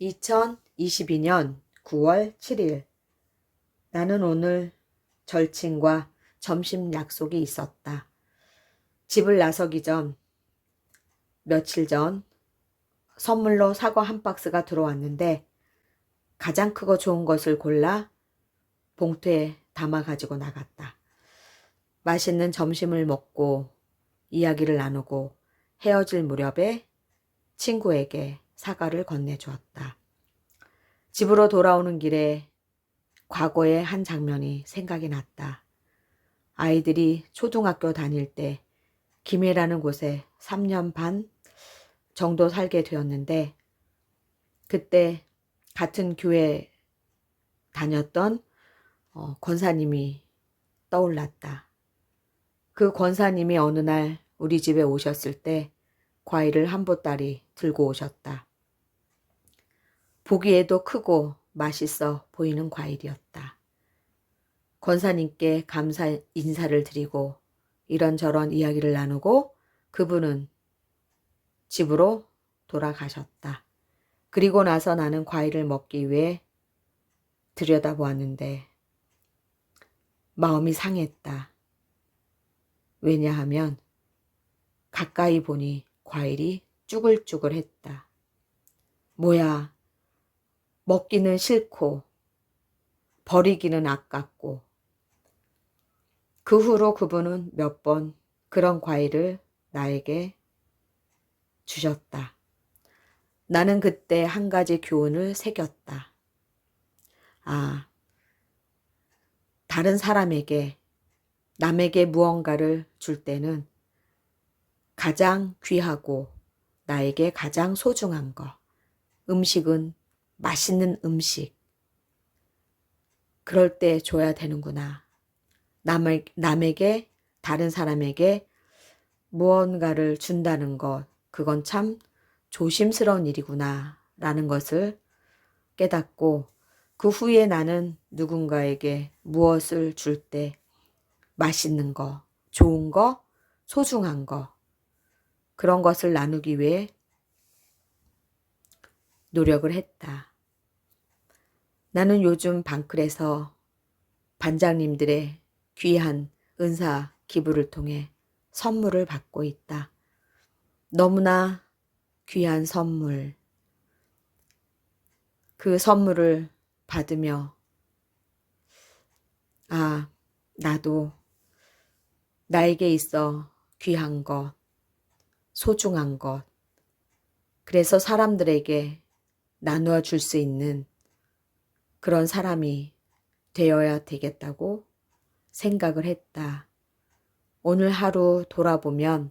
2022년 9월 7일. 나는 오늘 절친과 점심 약속이 있었다. 집을 나서기 전, 며칠 전 선물로 사과 한 박스가 들어왔는데 가장 크고 좋은 것을 골라 봉투에 담아 가지고 나갔다. 맛있는 점심을 먹고 이야기를 나누고 헤어질 무렵에 친구에게 사과를 건네주었다. 집으로 돌아오는 길에 과거의 한 장면이 생각이 났다. 아이들이 초등학교 다닐 때 김해라는 곳에 3년 반 정도 살게 되었는데 그때 같은 교회 다녔던 어, 권사님이 떠올랐다. 그 권사님이 어느 날 우리 집에 오셨을 때 과일을 한 보따리 들고 오셨다. 보기에도 크고 맛있어 보이는 과일이었다. 권사님께 감사 인사를 드리고 이런저런 이야기를 나누고 그분은 집으로 돌아가셨다. 그리고 나서 나는 과일을 먹기 위해 들여다보았는데 마음이 상했다. 왜냐하면 가까이 보니 과일이 쭈글쭈글했다. 뭐야, 먹기는 싫고 버리기는 아깝고 그 후로 그분은 몇 번 그런 과일을 나에게 주셨다. 나는 그때 한 가지 교훈을 새겼다. 아, 다른 사람에게, 남에게 무언가를 줄 때는 가장 귀하고 나에게 가장 소중한 거. 음식은 맛있는 음식. 그럴 때 줘야 되는구나. 남을, 남에게, 다른 사람에게 무언가를 준다는 것, 그건 참 조심스러운 일이구나. 라는 것을 깨닫고 그 후에 나는 누군가에게 무엇을 줄 때 맛있는 거, 좋은 거, 소중한 거, 그런 것을 나누기 위해 노력을 했다. 나는 요즘 방클에서 반장님들의 귀한 은사 기부를 통해 선물을 받고 있다. 너무나 귀한 선물. 그 선물을 받으며, 아, 나도 나에게 있어 귀한 것, 소중한 것, 그래서 사람들에게 나누어 줄 수 있는 그런 사람이 되어야 되겠다고 생각을 했다. 오늘 하루 돌아보면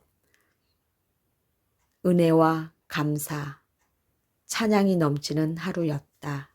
은혜와 감사, 찬양이 넘치는 하루였다.